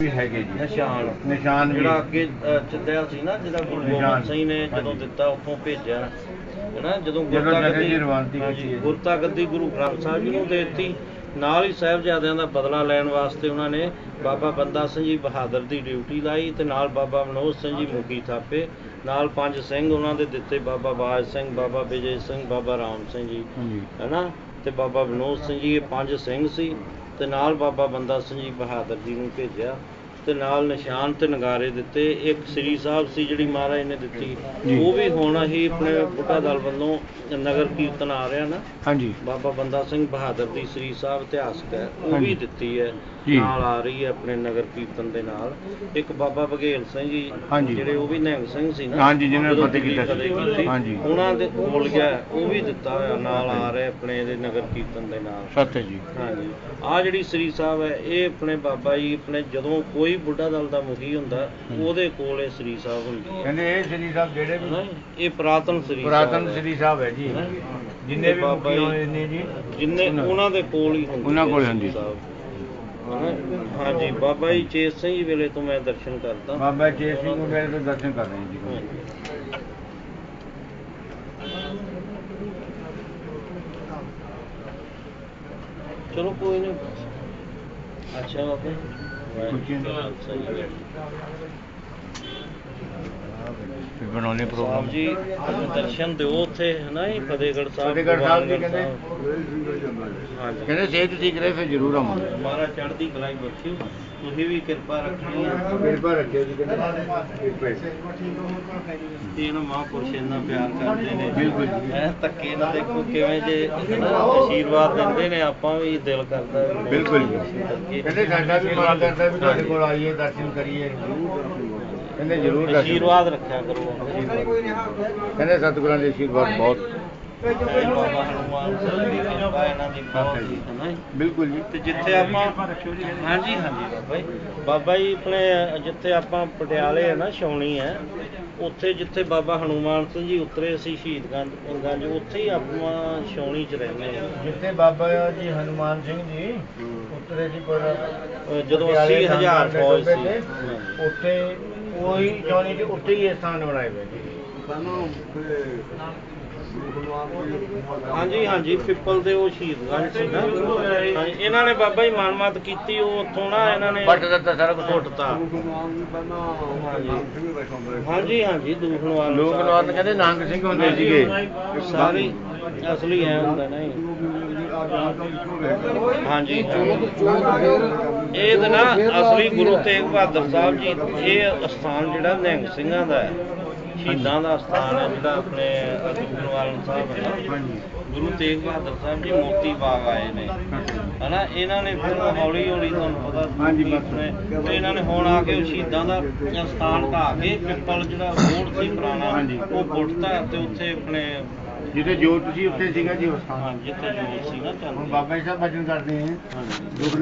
ਵੀ ਹੈਗੇ ਜੀ। ਨਿਸ਼ਾਨ। ਨਿਸ਼ਾਨ ਵੀ। ਜਿਹੜਾ ਅੱਗੇ ਚੱਲਿਆ ਸੀ ਨਾ ਜਿਹੜਾ ਗੁਰੂ। ਗੋਬਿੰਦ ਸਿੰਘ ਨੇ ਜਦੋਂ। ਦਿੱਤਾ ਉੱਥੋਂ ਭੇਜਿਆ। ਹੈਨਾ ਜਦੋਂ ਜਦੋਂ ਗੁਰਤਾ ਜਗਤ ਗੱਦੀ ਦੀ ਰਵਾਨਗੀ ਹਾਂਜੀ, ਕੀਤੀ ਹੈ। ਗੁਰਤਾ ਗੱਦੀ ਗੁਰੂ ਗ੍ਰੰਥ ਸਾਹਿਬ ਜੀ ਨੂੰ ਦੇ ਦਿੱਤੀ। ਨਾਲ ਹੀ ਸਾਹਿਬਜ਼ਾਦਿਆਂ ਦਾ ਬਦਲਾ ਲੈਣ ਵਾਸਤੇ ਉਹਨਾਂ ਨੇ ਬਾਬਾ ਬੰਦਾ ਸਿੰਘ ਜੀ ਬਹਾਦਰ ਦੀ ਡਿਊਟੀ ਲਾਈ ਤੇ ਨਾਲ ਬਾਬਾ ਮਨੋਜ ਸਿੰਘ ਜੀ ਮੁਖੀ ਥਾਪੇ ਨਾਲ ਪੰਜ ਸਿੰਘ ਉਹਨਾਂ ਦੇ ਦਿੱਤੇ ਬਾਬਾ ਬਾਜ ਸਿੰਘ ਬਾਬਾ ਵਿਜੇ ਸਿੰਘ ਬਾਬਾ ਰਾਮ ਸਿੰਘ ਜੀ। ਹੈਨਾ ਤੇ ਬਾਬਾ ਵਿਨੋਦ ਸਿੰਘ ਜੀ ਇਹ ਪੰਜ ਸਿੰਘ ਸੀ। ਤੇ ਨਾਲ ਬਾਬਾ ਬੰਦਾ ਸਿੰਘ ਜੀ ਬਹਾਦਰ ਜੀ ਨੂੰ ਭੇਜਿਆ। ਤੇ ਨਾਲ ਨਿਸ਼ਾਨ ਤੇ ਨਗਾਰੇ ਦਿੱਤੇ ਇੱਕ ਸ੍ਰੀ ਸਾਹਿਬ ਸੀ ਜਿਹੜੀ ਮਹਾਰਾਜ ਨੇ ਦਿੱਤੀ। ਉਹ ਵੀ ਹੁਣ ਹੀ ਆਪਣੇ ਬੁੱਢਾ ਦਲ ਵੱਲੋਂ ਨਗਰ ਕੀਰਤਨ ਆ ਰਿਹਾ ਨਾ ਹਾਂਜੀ ਬਾਬਾ ਬੰਦਾ ਸਿੰਘ ਬਹਾਦਰ ਦੀ ਸ੍ਰੀ ਸਾਹਿਬ ਇਤਿਹਾਸਕ ਹੈ ਉਹ। ਵੀ ਦਿੱਤੀ ਹੈ। ਨਾਲ ਆ ਰਹੀ ਹੈ ਆਪਣੇ ਨਗਰ ਕੀਰਤਨ ਦੇ ਨਾਲ ਇੱਕ ਬਾਬਾ ਬਘੇਲ ਸਿੰਘ ਜੀ। ਜਿਹੜੇ ਉਹ ਵੀ ਨਿਹੰਗ ਸਿੰਘ ਸੀ ਨਾ ਹਾਂਜੀ, ਜਿਨ੍ਹਾਂ ਨੇ ਫਤਿਹ ਕੀਤਾ ਸੀ। ਹਾਂਜੀ। ਉਹਨਾਂ ਦੇ ਕੋਲ ਗਿਆ ਉਹ ਵੀ ਦਿੱਤਾ ਹੋਇਆ ਨਾਲ ਆ ਰਿਹਾ ਆਪਣੇ ਇਹਦੇ ਨਗਰ ਕੀਰਤਨ ਦੇ ਨਾਲ ਸੱਤ ਜੀ ਹਾਂਜੀ ਆ ਜਿਹੜੀ ਸ੍ਰੀ ਸਾਹਿਬ ਹੈ ਇਹ ਆਪਣੇ ਬਾਬਾ ਜੀ ਆਪਣੇ ਜਦੋਂ ਕੋਈ ਬੁੱਢਾ ਦਲ ਦਾ ਮੁਖੀ ਹੁੰਦਾ ਉਹਦੇ ਕੋਲ ਇਹ ਸ੍ਰੀ ਸਾਹਿਬ ਹੁੰਦੀ ਹੈ ਕਹਿੰਦੇ ਇਹ ਸ੍ਰੀ ਸਾਹਿਬ ਜਿਹੜੇ? ਵੀ ਇਹ ਪੁਰਾਤਨ ਸ੍ਰੀ ਪੁਰਾਤਨ। ਸ੍ਰੀ ਸਾਹਿਬ ਹੈ ਜੀ? ਜਿੰਨੇ ਵੀ ਬਾਬਾ ਮੁਖੀ ਜੀ- ਹੋਏ ਨੇ ਜੀ ਜਿੰਨੇ ਉਹਨਾਂ- ਦੇ ਕੋਲ ਹੀ ਹੁੰਦੀ ਉਹਨਾਂ ਕੋਲ ਹੁੰਦੀ। ਹਾਂਜੀ ਬਾਬਾ ਜੀ ਚੇਤ ਸਿੰਘ ਜੀ ਵੇਲੇ ਤੋਂ ਮੈਂ ਦਰਸ਼ਨ ਕਰਦਾ ਬਾਬਾ ਚੇਤ ਸਿੰਘ ਨੂੰ ਮੇਰੇ ਤੋਂ ਦਰਸ਼ਨ ਕਰ ਰਹੇ ਜੀ। ਚਲੋ ਕੋਈ ਨਹੀਂ ਅੱਛਾ ਬਾਬਾ ਫਿਰ ਬਣਾਉਣੇ ਸਾਹਿਬ ਪ੍ਰੋਗਰਾਮ ਜੀ ਦਰਸ਼ਨ ਦਿਓ ਉੱਥੇ ਹੈ ਨਾ ਜੀ ਫਤਿਹਗੜ੍ਹ ਸਾਹਿਬ ਫਤਿਹਗੜ੍ਹ ਸਾਹਿਬ ਜੀ ਕਹਿੰਦੇ। ਹਾਂਜੀ। ਕਹਿੰਦੇ ਸਿਹਤ ਠੀਕ ਰਹੇ ਫਿਰ ਜ਼ਰੂਰ ਆਵਾਂਗੇ। ਮਹਾਰਾਜ ਚੜ੍ਹਦੀ ਕਲਾਈ ਬਖਸ਼ੀ ਤੁਸੀਂ ਵੀ ਕਿਰਪਾ ਰੱਖਣੀ ਹੈ ਕਿਰਪਾ ਰੱਖਿਓ ਜੀ ਕਹਿੰਦੇ। ਕਿਰਪਾ ਇਹ ਨਾ ਮਹਾਂਪੁਰਸ਼ ਇੰਨਾ ਪਿਆਰ ਕਰਦੇ ਨੇ। ਬਿਲਕੁਲ ਜੀ। ਐ ਧੱਕੇ ਨਾਲ ਦੇਖੋ ਕਿਵੇਂ ਜੇ ਹਨਾ ਆਸ਼ੀਰਵਾਦ ਦਿੰਦੇ ਨੇ ਆਪਾਂ ਵੀ ਦਿਲ ਕਰਦਾ ਵੀ ਬਿਲਕੁਲ ਕਹਿੰਦੇ ਸਾਡਾ ਵੀ ਮਨ ਕਰਦਾ ਵੀ ਤੁਹਾਡੇ ਕੋਲ ਆਈਏ ਦਰਸ਼ਨ ਕਰੀਏ। ਕਹਿੰਦੇ ਜ਼ਰੂਰ ਦਰਸ਼ਨ ਆਸ਼ੀਰਵਾਦ ਰੱਖਿਆ ਕਰੋ ਕਹਿੰਦੇ ਸਤਿਗੁਰਾਂ ਦੇ ਆਸ਼ੀਰਵਾਦ ਬਹੁਤ। ਜੈ ਬਾਬਾ ਹਨੂਮਾਨ ਸਾਹਿਬ ਦੀ ਕਿਰਪਾ ਇਹਨਾਂ ਦੀ ਬਹੁਤ। ਹੀ ਹੈ ਨਾ ਜੀ। ਬਿਲਕੁਲ ਜੀ। ਤੇ ਜਿੱਥੇ ਆਪਾਂ ਹਾਂਜੀ ਹਾਂਜੀ ਬਾਬਾ ਜੀ। ਬਾਬਾ ਜੀ ਆਪਣੇ ਜਿੱਥੇ ਆਪਾਂ ਪਟਿਆਲੇ ਹੈ ਨਾ ਛਾਉਣੀ ਹੈ ਉੱਥੇ ਜਿੱਥੇ ਬਾਬਾ ਹਨੂਮਾਨ ਸਿੰਘ ਜੀ ਉਤਰੇ ਸੀ ਸ਼ਹੀਦ ਗੰਜ ਗੰਜ ਉੱਥੇ ਹੀ ਆਪਾਂ ਛਾਉਣੀ 'ਚ ਰਹਿੰਦੇ ਹਾਂ ਜਿੱਥੇ ਬਾਬਾ ਜੀ ਹਨੂਮਾਨ ਸਿੰਘ ਜੀ ਉਤਰੇ ਸੀ ਪਰ ਅਹ ਜਦੋਂ 80000 ਫੌਜ ਸੀ। ਹਾਂਜੀ। ਉੱਥੇ ਉਹੀ ਜੌਨੀ ਜੀ ਉੱਥੇ ਹੀ ਸਥਾਨ ਬਣਾਏ ਹੋਏ ਜੀ ਹਾਂਜੀ ਹਾਂਜੀ ਪਿੱਪਲ ਦੇ ਉਹ ਸ਼ਹੀਦ ਗੰਜ ਸੀ। ਨਾ ਹਾਂਜੀ ਇਹਨਾਂ ਨੇ ਬਾਬਾ ਜੀ ਮਾਨਮਤ ਕੀਤੀ ਉਹ ਉੱਥੋਂ ਨਾ ਇਹਨਾਂ ਨੇ ਪੱਟ ਦਿੱਤਾ ਸਾਰਾ ਕੁਝ ਘੁੱਟਤਾ ਹਾਂਜੀ। ਹਾਂਜੀ ਦੂਖਣਵਾਲ ਲੋਕ ਕਹਿੰਦੇ ਨਾਨਕ ਸਿੰਘ ਹੁੰਦੇ ਸੀਗੇ। ਸਾਰੇ ਅਸਲੀ ਐ ਹੁੰਦਾ ਨਹੀਂ ਹਾਂਜੀ ਇਹ ਤਾਂ ਨਾ ਅਸਲੀ ਗੁਰੂ ਤੇਗ ਬਹਾਦਰ ਸਾਹਿਬ ਜੀ ਇਹ ਅਸਥਾਨ ਜਿਹੜਾ ਨਿਹੰਗ ਸਿੰਘਾਂ ਦਾ ਹੈ ਸ਼ਹੀਦਾਂ ਦਾ ਅਸਥਾਨ ਹੈ ਜਿਹੜਾ ਆਪਣੇ ਦੂਖਣਵਾਲ ਸਾਹਿਬ ਹੈ ਗੁਰੂ ਤੇਗ ਬਹਾਦਰ ਸਾਹਿਬ ਜੀ ਮੋਤੀ ਬਾਗ ਆਏ ਨੇ। ਹਨਾ ਇਹਨਾਂ ਨੇ ਫਿਰ ਹੌਲੀ ਹੌਲੀ ਤੁਹਾਨੂੰ ਪਤਾ ਹਾਂਜੀ, ਤੇ ਇਹਨਾਂ ਨੇ ਹੁਣ ਆ ਕੇ ਸ਼ਹੀਦਾਂ ਦਾ ਸਥਾਨ ਢਾਹ ਕੇ ਪਿੱਪਲ ਜਿਹੜਾ ਰੋਡ ਸੀ ਪੁਰਾਣਾ। ਉਹ ਪੁੱਟਤਾ ਤੇ ਉੱਥੇ ਆਪਣੇ ਜਿੱਥੇ ਜੋਤ ਸੀ ਉੱਥੇ ਸੀਗਾ ਜੀ ਹਾਂ ਜਿੱਥੇ ਜੋਤ ਸੀ ਨਾ ਹੁਣ ਬਾਬਾ ਜੀ ਸਾਹਿਬ ਭਜਨ ਕਰਦੇ ਹੈ ਹਾਂਜੀ। ਦੁੱਖ